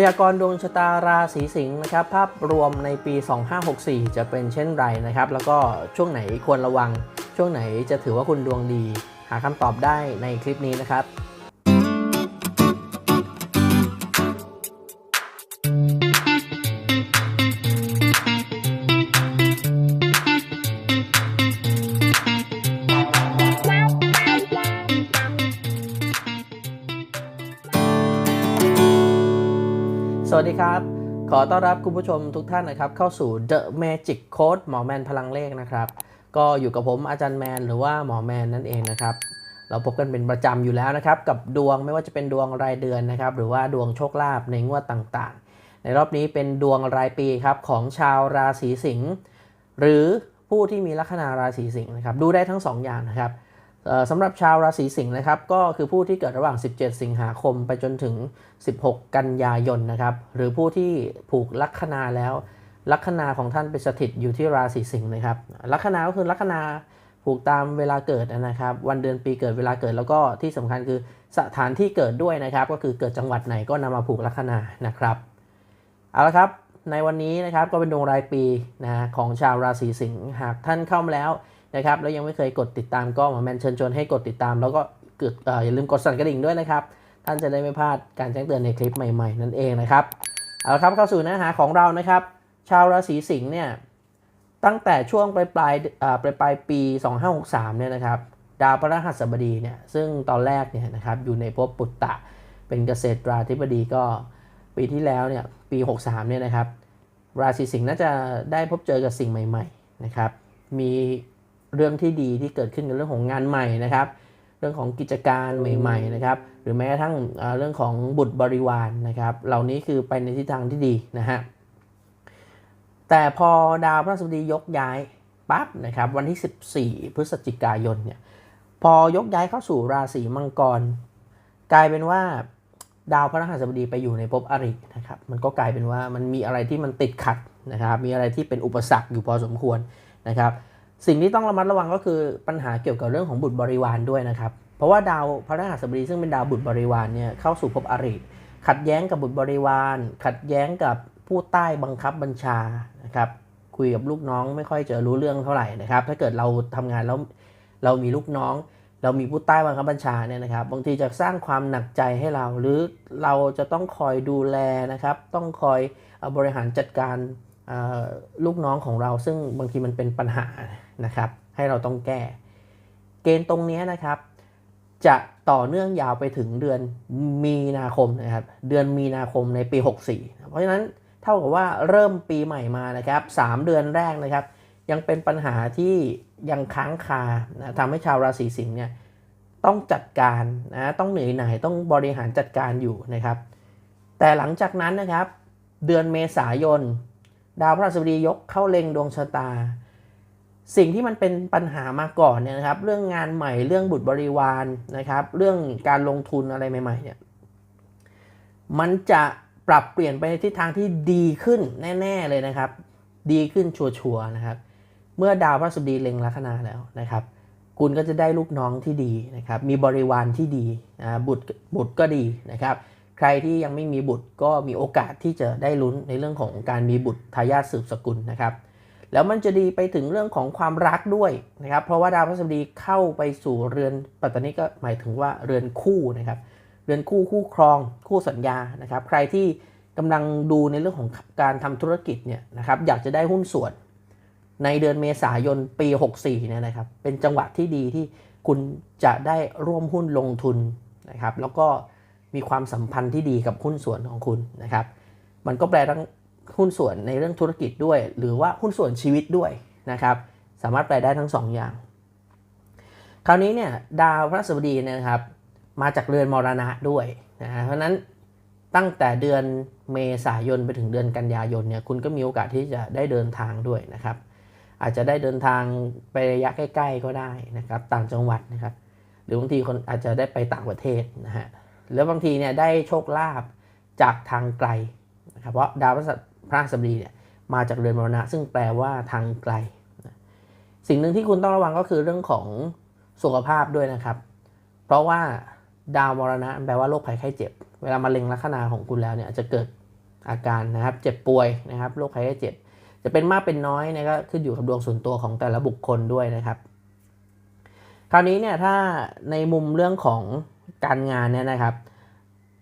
พยากรณ์ดวงชะตาราศีสิงห์นะครับภาพรวมในปี 2564 จะเป็นเช่นไรนะครับ แล้วก็ช่วงไหนควรระวัง ช่วงไหนจะถือว่าคุณดวงดี หาคำตอบได้ในคลิปนี้นะครับ วัสดีครับ ขอต้อนรับคุณผู้ชมทุกท่านนะครับ เข้าสู่ The Magic Code หมอแมนพลังเลขนะครับ ก็อยู่กับผมอาจารย์แมนหรือว่าหมอแมนนั่นเองนะครับ เราพบกันเป็นประจำอยู่แล้วนะครับ กับดวงไม่ว่าจะเป็นดวงรายเดือนนะครับ หรือว่าดวงโชคลาภในงวดต่างๆ ในรอบนี้เป็นดวงรายปีครับของชาวราศีสิงห์หรือผู้ที่มีลัคนาราศีสิงห์นะครับ ดูได้ทั้งสองอย่างนะครับ สำหรับชาวราศีสิงห์นะครับ ก็คือผู้ที่เกิดระหว่าง 17 สิงหาคมไปจนถึง 16 กันยายนนะครับ หรือผู้ที่ผูกลัคนาแล้ว ลัคนาของท่านไปสถิตอยู่ที่ราศีสิงห์นะครับ ลัคนาก็คือลัคนาผูกตามเวลาเกิดนะครับ วันเดือนปีเกิดเวลาเกิดแล้วก็ที่สำคัญคือสถานที่เกิดด้วยนะครับ ก็คือเกิดจังหวัดไหนก็นำมาผูกลัคนานะครับเอาละครับในวันนี้นะครับก็เป็นดวงรายปีนะของชาวราศีสิงห์หากท่านเข้ามาแล้ว นะครับแล้วยังไม่เคยกดติดตามก็มาแมนเชิญชวนให้กดติดตาม แล้วก็กดออย่าลืมกดสั่นกระดิ่งด้วยนะครับ ท่านจะได้ไม่พลาดการแจ้งเตือนในคลิปใหม่ๆ นั่นเองนะครับเอาละครับเข้าสู่เนื้อหาของเรานะครับ ชาวราศีสิงห์เนี่ยตั้งแต่ช่วงปลายปลายๆอ่าปลายปลายปี 2563เนี่ยนะครับดาวพฤหัสบดีเนี่ยซึ่งตอนแรกเนี่ยนะครับอยู่ในภพปุตตะเป็นเกษตราธิบดีก็ปีที่แล้วเนี่ยปี 63เนี่ยนะครับราศีสิงห์น่าจะได้พบเจอกับสิ่งใหม่ ๆนะครับ มี เรื่องที่ดีที่เกิดขึ้นในเรื่องของงานใหม่นะครับ เรื่องของกิจการใหม่ ๆ นะครับ หรือแม้กระทั่งเอ่อเรื่องของบุตรบริวารนะครับ เหล่านี้คือไปในทิศทางที่ดีนะฮะแต่พอดาวพฤหัสบดียกย้ายปั๊บนะครับวันที่ 14 พฤศจิกายนเนี่ยพอยกย้ายเข้าสู่ราศีมังกร กลายเป็นว่าดาวพฤหัสบดีไปอยู่ในภพอรินะครับมันก็กลายเป็นว่ามันมีอะไรที่มันติดขัดนะครับ มีอะไรที่เป็นอุปสรรคอยู่พอสมควรนะครับ สิ่งที่ต้องระมัดระวังก็คือปัญหาเกี่ยวกับเรื่องของบุตรบริวารด้วยนะครับ เพราะว่าดาวพฤหัสบดีซึ่งเป็นดาวบุตรบริวารเนี่ยเข้าสู่ภพอริ ขัดแย้งกับบุตรบริวาร ขัดแย้งกับผู้ใต้บังคับบัญชานะครับคุยกับลูกน้องไม่ค่อยจะรู้เรื่องเท่าไหร่นะครับ ถ้าเกิดเราทำงานแล้วเรามีลูกน้อง เรามีผู้ใต้บังคับบัญชาเนี่ยนะครับ บางทีจะสร้างความหนักใจให้เราหรือเราจะต้องคอยดูแลนะครับ ต้องคอยบริหารจัดการ ลูกน้องของเราซึ่งบางทีมันเป็นปัญหานะครับ ให้เราต้องแก้ เกณฑ์ตรงนี้นะครับ จะต่อเนื่องยาวไปถึงเดือนมีนาคมนะครับ เดือนมีนาคมในปี 64 เพราะฉะนั้นเท่ากับว่าเริ่มปีใหม่มานะครับ 3 เดือนแรกนะครับ ยังเป็นปัญหาที่ยังค้างคานะทำให้ชาวราศีสิงห์เนี่ยต้องจัดการนะต้องเหนื่อยหน่ายต้องบริหารจัดการอยู่นะครับ แต่หลังจากนั้นนะครับ เดือนเมษายน ดาวพฤหัสบดียกเข้าเล็งดวงชะตา สิ่งที่มันเป็นปัญหามาก่อนเนี่ยนะครับ เรื่องงานใหม่เรื่องบุตรบริวารนะครับ เรื่องการลงทุนอะไรใหม่ๆเนี่ยมันจะปรับเปลี่ยนไปในทิศทางที่ดีขึ้นแน่ๆเลยนะครับ ดีขึ้นชัวร์ๆนะครับ เมื่อดาวพฤหัสบดีเล็งลัคนาแล้วนะครับ คุณก็จะได้ลูกน้องที่ดีนะครับ มีบริวารที่ดีนะบุตรบุตรก็ดีนะครับ ใครที่ยังไม่มีบุตรก็มีโอกาสที่จะได้ลุ้นในเรื่องของการมีบุตรทายาทสืบสกุลนะครับ แล้วมันจะดีไปถึงเรื่องของความรักด้วยนะครับ เพราะว่าดาวพฤหัสบดีเข้าไปสู่เรือนปัตตานีก็หมายถึงว่าเรือนคู่นะครับ เรือนคู่คู่ครองคู่สัญญานะครับ ใครที่กำลังดูในเรื่องของการทำธุรกิจเนี่ยนะครับอยากจะได้หุ้นส่วนในเดือนเมษายนปี 64เนี่ยนะครับ เป็นจังหวะที่ดีที่คุณจะได้ร่วมหุ้นลงทุนนะครับ แล้วก็ มีความสัมพันธ์ที่ดีกับหุ้นส่วนของคุณนะครับ มันก็แปลทั้งหุ้นส่วนในเรื่องธุรกิจด้วย หรือว่าหุ้นส่วนชีวิตด้วยนะครับ สามารถแปลได้ทั้งสองอย่าง คราวนี้เนี่ยดาวพระศัสบดีนะครับ มาจากเรือนมรณะด้วยนะเพราะฉะนั้นตั้งแต่เดือนเมษายนไปถึงเดือนกันยายนเนี่ยคุณก็มีโอกาสที่จะได้เดินทางด้วยนะครับ อาจจะได้เดินทางไประยะใกล้ ๆ ก็ได้นะครับ ต่างจังหวัดนะครับ หรือบางทีคนอาจจะได้ไปต่างประเทศนะฮะ แล้วบางทีเนี่ยได้โชคลาภจากทางไกลนะครับเพราะดาวพฤหัสพระหัสบดีเนี่ยมาจากเรือนมรณะ ซึ่งแปลว่าทางไกล สิ่งหนึ่งที่คุณต้องระวังก็คือเรื่องของสุขภาพด้วยนะครับ เพราะว่าดาวมรณะแปลว่าโรคภัยไข้เจ็บ เวลามาเล็งลัคนาของคุณแล้วเนี่ยจจะเกิดอาการนะครับ เจ็บป่วยนะครับโรคภัยไข้เจ็บ จะเป็นมากเป็นน้อยนะก็ขึ้นอยู่กับดวงส่วนตัวของแต่ละบุคคลด้วยนะครับ คราวนี้เนี่ยถ้าในมุมเรื่องของ การงานเนี่ยนะครับ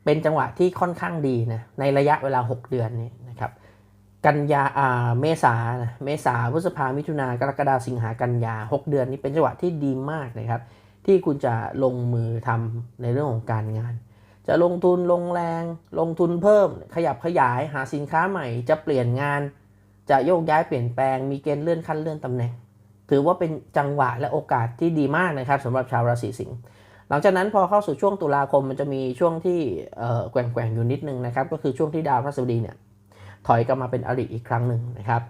เป็นจังหวะที่ค่อนข้างดีนะในระยะเวลา 6 เดือนนี้นะครับกันยาอ่าเมษานะเมษาพฤษภามิถุนากรกฎาสิงหากันยา 6 เดือนนี้เป็นจังหวะที่ดีมากนะครับ ที่คุณจะลงมือทำในเรื่องของการงาน จะลงทุนลงแรง ลงทุนเพิ่ม ขยับขยายหาสินค้าใหม่ จะเปลี่ยนงาน จะโยกย้ายเปลี่ยนแปลง มีเกณฑ์เลื่อนขั้นเลื่อนตำแหน่ง ถือว่าเป็นจังหวะและโอกาสที่ดีมากนะครับสำหรับชาวราศีสิงห์ หลังจากนั้นพอเข้าสู่ช่วงตุลาคมมันจะมีช่วงที่เอ่อแกว่งๆอยู่นิดนึงนะครับ ก็คือช่วงที่ดาวพฤหัสบดีเนี่ยถอยกลับมาเป็นอริอีกครั้งหนึ่งนะครับ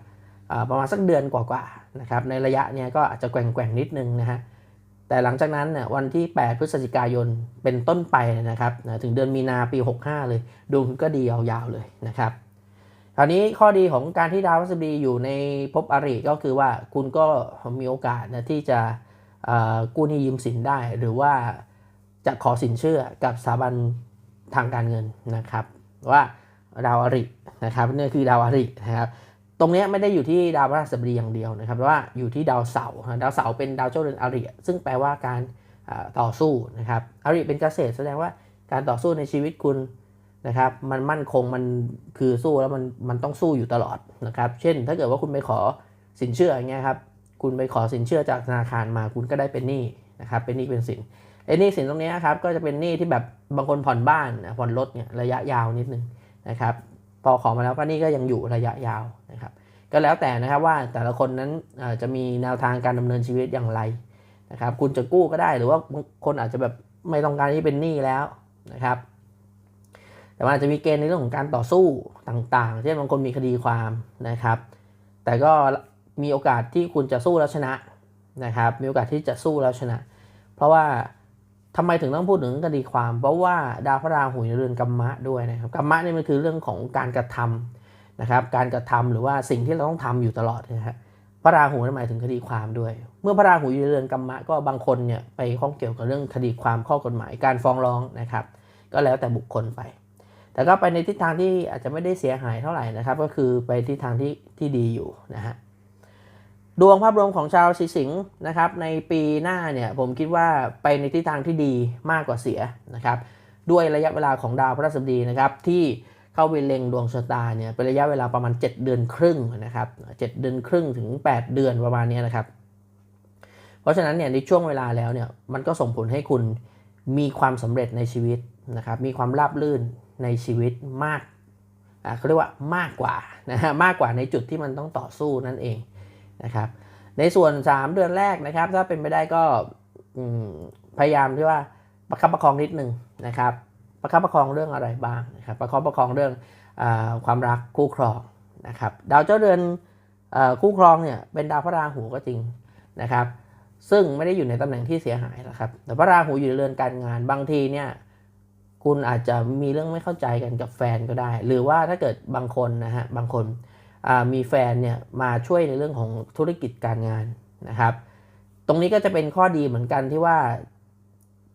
ประมาณสักเดือนกว่าๆนะครับในระยะเนี้ยก็อาจจะแกว่งๆนิดนึงนะฮะแต่หลังจากนั้นเนี่ยวันที่ 8 พฤศจิกายนเป็นต้นไปนะครับถึงเดือนมีนาปี 65 เลยดวงก็ดียาวๆเลยนะครับคราวนี้ข้อดีของการที่ดาวพฤหัสบดีอยู่ในภพอริก็คือว่าคุณก็มีโอกาสนะที่จะ กู้หนี้ยืมสินได้ หรือว่าจะขอสินเชื่อกับสถาบันทางการเงินนะครับ ว่าดาวอรินะครับนี่คือดาวอรินะครับตรงนี้ไม่ได้อยู่ที่ดาวพฤหัสบดีอย่างเดียวนะครับเพราะว่าอยู่ที่ดาวเสาร์ดาวเสาร์เป็นดาวเจ้าเรือนอริซึ่งแปลว่าการต่อสู้นะครับอริเป็นเกษตรแสดงว่าการต่อสู้ในชีวิตคุณนะครับ มันมั่นคงมันคือสู้แล้วมันมันต้องสู้อยู่ตลอดนะครับ เช่น ถ้าเกิดว่าคุณไปขอสินเชื่ออย่างเงี้ยครับ คุณไปขอสินเชื่อจากธนาคารมาคุณก็ได้เป็นหนี้นะครับเป็นหนี้เป็นสินไอ้หนี้สินตรงนี้ครับก็จะเป็นหนี้ที่แบบบางคนผ่อนบ้านผ่อนรถเนี่ยระยะยาวนิดนึงนะครับพอขอมาแล้วก็หนี่ก็ยังอยู่ระยะยาวนะครับก็แล้วแต่นะครับว่าแต่ละคนนั้นจะมีแนวทางการดำเนินชีวิตอย่างไรนะครับคุณจะกู้ก็ได้หรือว่าบางคนอาจจะแบบไม่ต้องการที่เป็นหนี้แล้วนะครับแต่ว่าอาจจะมีเกณฑ์ในเรื่องของการต่อสู้ต่างๆ เช่นบางคนมีคดีความนะครับ แต่ก็ มีโอกาสที่คุณจะสู้แล้วชนะนะครับ มีโอกาสที่จะสู้แล้วชนะ เพราะว่าทำไมถึงต้องพูดถึงคดีความ เพราะว่าดาวพระราหูอยู่ในเรือนกัมมะด้วยนะครับกัมมะนี่มันคือเรื่องของการกระทำนะครับ การกระทำหรือว่าสิ่งที่เราต้องทำอยู่ตลอดนะฮะพระราหูนั่นหมายถึงคดีความด้วย เมื่อพระราหูอยู่ในเรือนกัมมะก็บางคนเนี่ยไปข้องเกี่ยวกับเรื่องคดีความข้อกฎหมายการฟ้องร้องนะครับ ก็แล้วแต่บุคคลไป แต่ก็ไปในทิศทางที่อาจจะไม่ได้เสียหายเท่าไหร่นะครับ ก็คือไปทิศทางที่ที่ดีอยู่นะฮะ ดวงภาพรวมของชาวราศีสิงห์นะครับในปีหน้าเนี่ยผมคิดว่าไปในทิศทางที่ดีมากกว่าเสียนะครับด้วยระยะเวลาของดาวพฤหัสบดีนะครับที่เข้าไปเล็งดวงชะตาเนี่ยเป็นระยะเวลาประมาณ 7 เดือนครึ่งนะครับ7เดือนครึ่งถึง 8 เดือนประมาณนี้นะครับ เพราะฉะนั้นเนี่ยในช่วงเวลาแล้วเนี่ยมันก็ส่งผลให้คุณมีความสำเร็จในชีวิตนะครับมีความราบรื่นในชีวิตมากเขาเรียกว่ามากกว่านะฮะมากกว่าในจุดที่มันต้องต่อสู้นั่นเอง นะครับในส่วน 3 เดือนแรกนะครับ ถ้าเป็นไปได้ก็พยายามที่ว่าประคับประคองนิดนึงนะครับ ประคับประคองเรื่องอะไรบ้างนะครับประคับประคองเรื่องอความรักคู่ครองนะครับ ดาวเจ้าเดือนอคู่ครองเนี่ยเป็นดาวพระราหูก็จริงนะครับ ซึ่งไม่ได้อยู่ในตำแหน่งที่เสียหายนะครับ แต่พระราหูอยู่ในเรือนการงานบางทีเนี่ยคุณอาจจะมีเรื่องไม่เข้าใจกันกับแฟนก็ได้ หรือว่าถ้าเกิดบางคนนะฮะบางคน มีแฟนเนี่ยมาช่วยในเรื่องของธุรกิจการงานนะครับ ตรงนี้ก็จะเป็นข้อดีเหมือนกันที่ว่า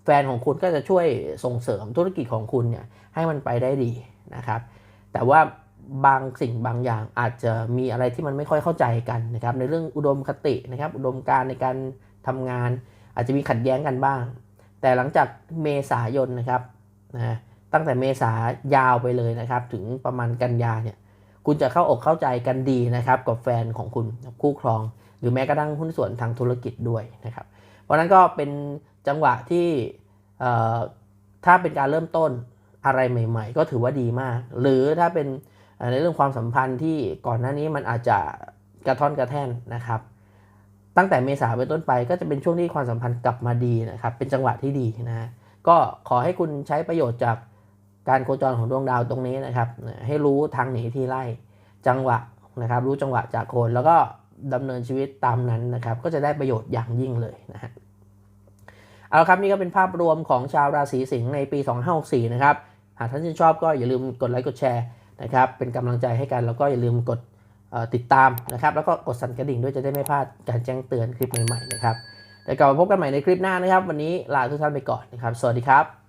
แฟนของคุณก็จะช่วยส่งเสริมธุรกิจของคุณเนี่ยให้มันไปได้ดีนะครับ แต่ว่าบางสิ่งบางอย่างอาจจะมีอะไรที่มันไม่ค่อยเข้าใจกันนะครับ ในเรื่องอุดมคตินะครับ อุดมการในการทำงาน อาจจะมีขัดแย้งกันบ้าง แต่หลังจากเมษายนนะครับนะตั้งแต่เมษายาวไปเลยนะครับ ถึงประมาณกันยาเนี่ย คุณจะเข้าอกเข้าใจกันดีนะครับกับแฟนของคุณคู่ครอง หรือแม้กระทั่งหุ้นส่วนทางธุรกิจด้วยนะครับ เพราะนั้นก็เป็นจังหวะที่ถ้าเป็นการเริ่มต้นอะไรใหม่ ๆ ก็ถือว่าดีมาก หรือถ้าเป็นในเรื่องความสัมพันธ์ที่ก่อนหน้านี้มันอาจจะกระท่อนกระแท่นนะครับ ตั้งแต่เมษาเป็นต้นไปก็จะเป็นช่วงที่ความสัมพันธ์กลับมาดีนะครับ เป็นจังหวะที่ดีนะก็ขอให้คุณใช้ประโยชน์จาก การโคจรของดวงดาวตรงนี้นะครับ ให้รู้ทางหนีที่ไล่จังหวะนะครับ รู้จังหวะจากโคนแล้วก็ดำเนินชีวิตตามนั้นนะครับ ก็จะได้ประโยชน์อย่างยิ่งเลยนะฮะเอาละครับนี่ก็เป็นภาพรวมของชาวราศีสิงห์ในปี 2564 นะครับ หากท่านชื่นชอบก็อย่าลืมกดไลค์กดแชร์นะครับ เป็นกำลังใจให้กันแล้วก็อย่าลืมกดติดตามนะครับ แล้วก็กดสั่นกระดิ่งด้วยจะได้ไม่พลาดการแจ้งเตือนคลิปใหม่ๆนะครับแต่กลับมาพบกันใหม่ในคลิปหน้านะครับ วันนี้ลาทุกท่านไปก่อนนะครับ สวัสดีครับ